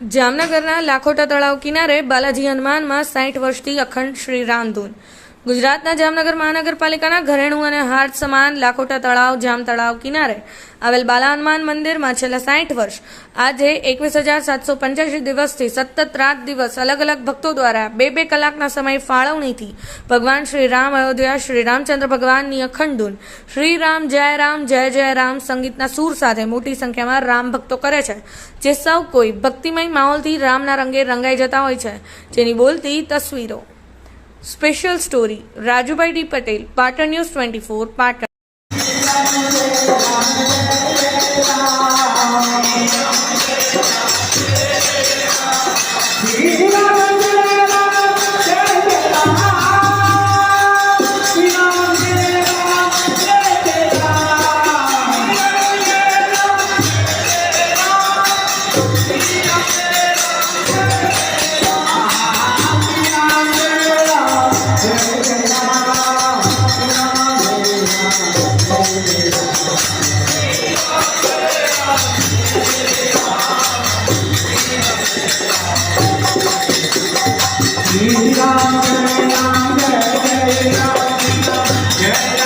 જામનગરના લાખોટા તળાવ કિનારે બાલાજી હનુમાનમાં સાઠ વર્ષથી અખંડ શ્રી રામધૂન ગુજરાતના જામનગર મહાનગરપાલિકાના ઘરેણું અને હાટ સમાન લાખોટા તળાવ, જામ તળાવ કિનારે આવેલ બાલા હનુમાન મંદિરમાં છેલ્લા સાઠ વર્ષ, આજે એકવીસ હજાર સાતસો પંચ્યાસી દિવસથી સતત રાત દિવસ અલગ અલગ ભક્તો દ્વારા બે બે કલાકના સમય ફાળવણીથી ભગવાન શ્રી રામ અયોધ્યા, શ્રી રામચંદ્ર ભગવાનની અખંડ ધૂન શ્રી રામ જય રામ, જય જય રામ સંગીતના સૂર સાથે મોટી સંખ્યામાં રામ ભક્તો કરે છે. જે સૌ કોઈ ભક્તિમય માહોલથી રામના રંગે રંગાઈ જતા હોય છે. જેની બોલતી તસવીરો. Special story Rajubhai D Patel Patan news twenty four Patan Yeah.